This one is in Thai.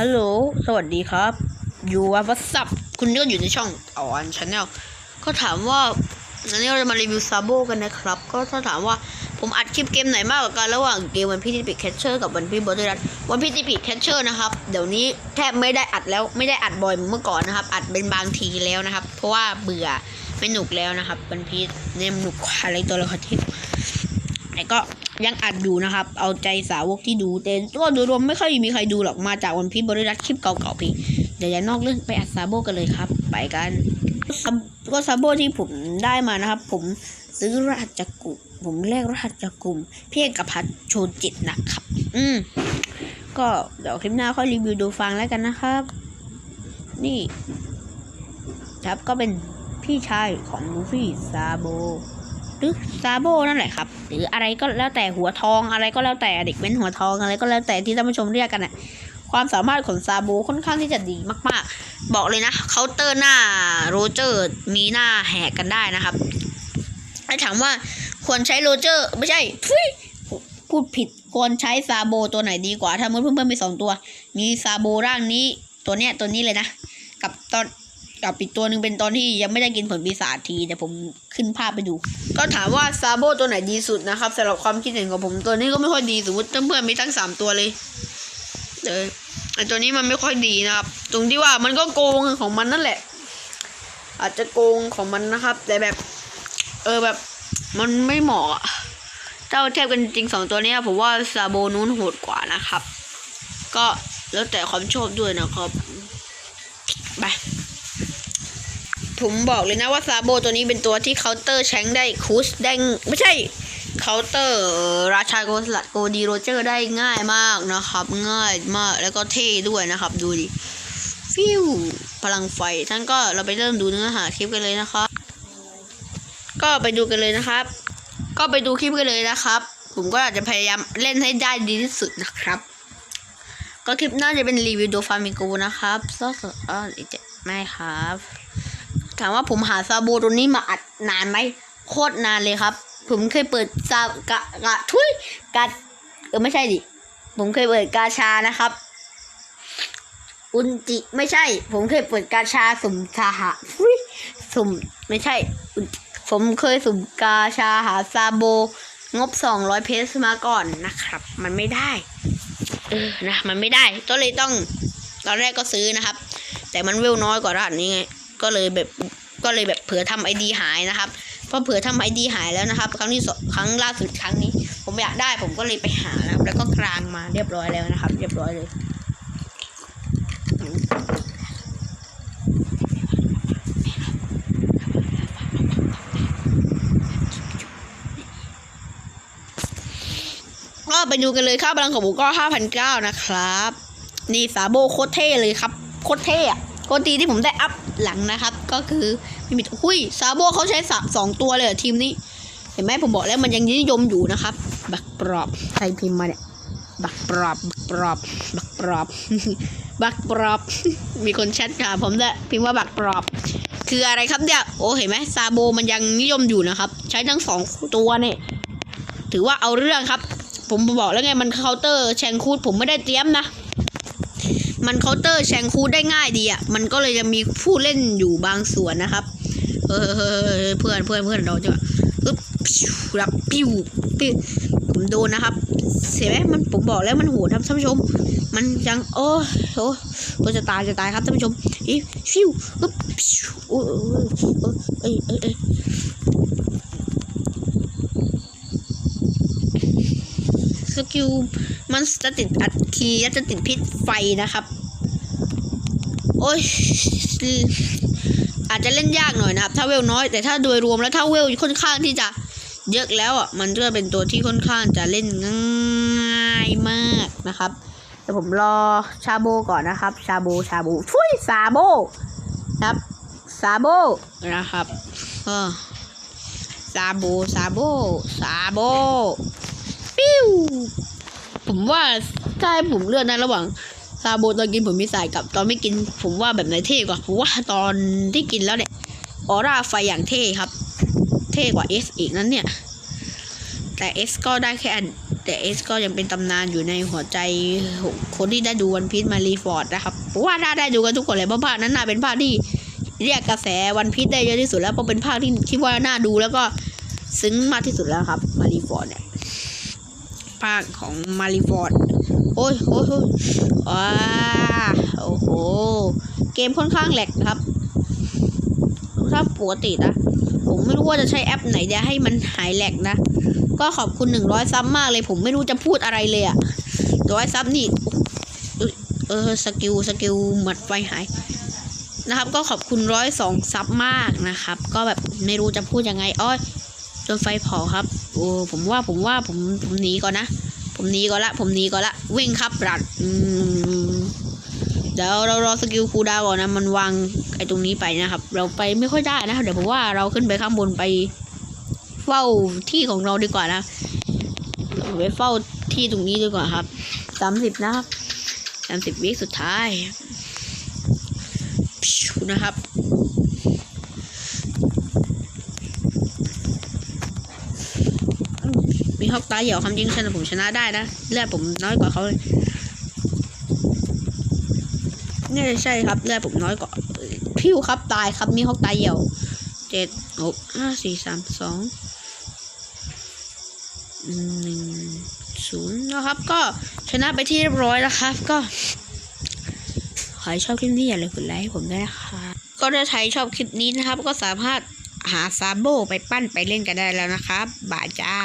ฮัลโหล สวัสดีครับ อยู่ว่าวัสับคุณก็อยู่ในช่องออนชาแนลก็ถามว่าอันนี้เราจะมารีวิวซาโบกันนะครับ ก็ถ้าถามว่าผมอัดคลิปเกมไหนมากกว่ากันระหว่างเกมวันพีทีปิดแคชเชอร์กับวันพีบอดี้รันวันพีทีปิดแคชเชอร์นะครับ เดี๋ยวนี้แทบไม่ได้อัดแล้วไม่ได้อัดบ่อยเหมือนเมื่อก่อนนะครับ อัดเป็นบางทีแล้วนะครับ เพราะว่าเบื่อไม่หนุกแล้วนะครับวันพีเนี่ยหนุกอะไรตัวละครที่แต่ก็ ยังอัดอยู่นะครับ เอาใจสาวกที่ดูแต่ก็โดยรวมไม่ค่อยมีใครดูหรอกมาจากวันพีบริรัตคลิปเก่าๆพี่เดี๋ยวอย่านอกเรื่องไปอัดซาโบกันเลยครับ ไปกันก็ซาโบที่ผมได้มานะครับ ผมซื้อรหัสจากกลุ่มผมแลกรหัสจากกลุ่มพี่เอกพัฒโชจิตนะครับ อืมก็เดี๋ยวคลิปหน้าค่อยรีวิวดูฟังแล้วกันนะครับ นี่ ครับก็เป็นพี่ชายของลูฟี่ซาโบหรือซาโบนั่นแหละครับ หรืออะไรก็แล้วแต่หัวทองอะไรก็แล้วแต่เด็กเว้นหัวทองอะไรก็แล้วแต่ที่ท่านผู้ชมเรียกกันน่ะความสามารถของซาโบค่อนข้างที่จะดีมาก ๆ บอกเลยนะเคาน์เตอร์หน้าโรเจอร์มีหน้าแหกกันได้นะครับไอ้ถามว่าควรใช้โรเจอร์ไม่ใช่พูดผิดควรใช้ซาโบตัวไหนดีกว่า ถ้าเพื่อเพื่อนๆมีสองตัว มีซาโบร่างนี้ตัวเนี้ยตัวนี้เลยนะ กับตอน กับอีกตัวหนึ่งเป็นตอนที่ยังไม่ได้กินผลปีศาจทีเดี๋ยวผมขึ้นภาพไปดู ก็ถามว่าซาโบตัวไหนดีสุดนะครับสำหรับความคิดเห็นของผมตัวนี้ก็ไม่ค่อยดีสมมติเพื่อนๆมีทั้งสามตัวเลยเออไอตัวนี้มันไม่ค่อยดีนะครับ ตรงที่ว่ามันก็โกงของมันนั่นแหละ อาจจะโกงของมันนะครับ แต่แบบ เออแบบมันไม่เหมาะอะเจ้าเทียบกันจริงสองตัวนี้ผมว่าซาโบนู้นโหดกว่านะครับ ก็แล้วแต่ความชอบด้วยนะครับไป ผมบอกเลยนะว่าซาโบตัวนี้เป็นตัวที่เคาน์เตอร์แชงได้คูสได้ไม่ใช่เคาน์เตอร์ราชาโกสลัดโกดีโรเจอร์ได้ง่ายมากนะครับ ง่ายมากแล้วก็เท่ด้วยนะครับ ดูดิฟิวพลังไฟท่านก็เราไปเริ่มดูเนื้อหาคลิปกันเลยนะครับ ก็ไปดูกันเลยนะครับ ก็ไปดูคลิปกันเลยนะครับ ผมก็อาจจะพยายามเล่นให้ได้ดีที่สุดนะครับ ก็คลิปหน้าจะเป็นรีวิวโดฟามิโกนะครับก็เออไม่ครับ ถามว่าผมหาซาโบตัวนี้มาอัดนานไหมโคตรนานเลยครับ ผมเคยเปิดซากะกะทุยกาเออไม่ใช่ดิ ผมเคยเปิดกาชานะครับ อุนจิไม่ใช่ ผมเคยเปิดกาชาสุ่มชาหาทุยสุ่มไม่ใช่ ผมเคยสุ่มกาชาหาซาโบ งบสองร้อยเพสมาก่อนนะครับ มันไม่ได้ เออนะมันไม่ได้ก็เลยต้อง ตอนแรกก็ซื้อนะครับ แต่มันเวลน้อยกว่ารหัสนี้ไง ก็เลยแบบก็เลยแบบเผื่อทำไอดีหายนะครับเพราะเผื่อทำไอดีหายแล้วนะครับ ครั้งที่สองครั้งล่าสุดครั้งนี้ ผมอยากได้ผมก็เลยไปหานะครับ แล้วก็กลางมาเรียบร้อยแล้วนะครับ เรียบร้อยเลยก็ไปดูกันเลยค่าพลังของผมก็ห้าพันเก้านะครับ นี่ซาโบโคตรเท่เลยครับ โคตรเท่อะโคตรดีที่ผมได้อัพ หลังนะครับ ก็คือไม่มีหุยซาโบเขาใช้สะสองตัวเลยทีมนี้ เห็นไหมผมบอกแล้วมันยังนิยมอยู่นะครับ บักปรอบใครพิมพ์มาเนี่ยบักปรอบบักปรอบบักปรอบบักปรอบ มีคนแชทค่ะผมจะพิมพ์ว่าบักปรอบ คืออะไรครับเนี่ยโอ้เห็นไหมซาโบมันยังนิยมอยู่นะครับ ใช้ทั้งสองตัวเนี่ยถือว่าเอาเรื่องครับ ผมบอกแล้วไงมันเคาน์เตอร์แชงคูดผมไม่ได้เตรียมนะ มันเคาน์เตอร์แชงคูดได้ง่ายดีอะ มันก็เลยจะมีผู้เล่นอยู่บางส่วนนะครับ เออเพื่อนเพื่อนเพื่อนเราจะอึ๊บรับปิ้วปิ้วผมโดนนะครับ เสียไหมมันผมบอกแล้วมันโหดครับท่านผู้ชม มันยังโอ้โหตัวจะตายจะตายครับท่านผู้ชมอีฟิวอึ๊บโอ้เอ้ยเอ้ยเอ้ยสกิล มันจะติดอัดคีและจะติดพิษไฟนะครับ โอ้ยอาจจะเล่นยากหน่อยนะครับ ถ้าเวลน้อย แต่ถ้าโดยรวมแล้วถ้าเวลค่อนข้างที่จะเยอะแล้วอะ มันก็เป็นตัวที่ค่อนข้างจะเล่นง่ายมากนะครับแต่ผมรอชาโบก่อนนะครับ ชาโบชาโบช่วยซาโบนะครับซาโบนะครับเออซาโบซาโบซาโบปิ้ว ผมว่าถ้าให้ผมเลือกนะระหว่างซาโบตอนกินผมมีสายกับตอนไม่กิน ผมว่าแบบไหนเท่กว่าผมว่าตอนที่กินแล้วเนี่ยออร่าไฟอย่างเท่ครับ เท่กว่าเอสอีกนั้นเนี่ย แต่เอสก็ได้แค่อันแต่เอสก็ยังเป็นตำนานอยู่ในหัวใจคนที่ได้ดูวันพี e มารีฟอร์ดนะครับผมว่าน่าได้ดูกันทุกคนเลยเพราะภาคนั้นน่าเป็นภาคที่เรียกกระแสวันพี e ได้เยอะที่สุดแล้วเพราะเป็นภาคที่คิดว่าน่าดูแล้วก็ซึ้งมากที่สุดแล้วครับมารีฟอร์ดเนี่ย ภาคของมารีฟอร์ดโอ้ยโอ้ยโอ้ยว้าโอ้โห เกมค่อนข้างแหลกครับ ถ้าปกตินะ ผมไม่รู้ว่าจะใช้แอปไหนจะให้มันหายแหลกนะ ก็ขอบคุณหนึ่งร้อยซับมากเลย ผมไม่รู้จะพูดอะไรเลยอะร้อยซับนี่เออสกิลสกิลหมัดไฟหายนะครับ ก็ขอบคุณร้อยสองซับมากนะครับ ก็แบบไม่รู้จะพูดยังไงอ้อย จนไฟเผาครับ โอ้ผมว่าผมว่าผมผมหนีก่อนนะ ผมหนีก่อนละ ผมหนีก่อนละ วิ่งครับรัดเดี๋ยวเรารอสกิลคูดาวก่อนนะ มันวางไอ้ตรงนี้ไปนะครับ เราไปไม่ค่อยได้นะ เดี๋ยวผมว่าเราขึ้นไปข้างบนไปเฝ้าที่ของเราดีกว่านะเราไปเฝ้าที่ตรงนี้ดีกว่าครับสามสิบนะครับสามสิบวิสุดท้ายนะครับ มีฮอกตาเหี่ยวคำจริงชนะผมชนะได้นะเลือดผมน้อยกว่าเขาเลยนี่ใช่ครับเลือดผมน้อยกว่าพิวครับตายครับมีฮอกตาเหี่ยวเจ็ดหกห้าสี่สามสองหนึ่งศูนย์นะครับ ก็ชนะไปที่เรียบร้อยแล้วครับ ก็ ขอให้ชอบคลิปนี้อย่าลืมกดไลค์ให้ผมด้วยนะคะก็ถ้าใครชอบคลิปนี้นะครับ ก็สามารถหาซาโบไปปั้นไปเล่นกันได้แล้วนะครับ บายจ้า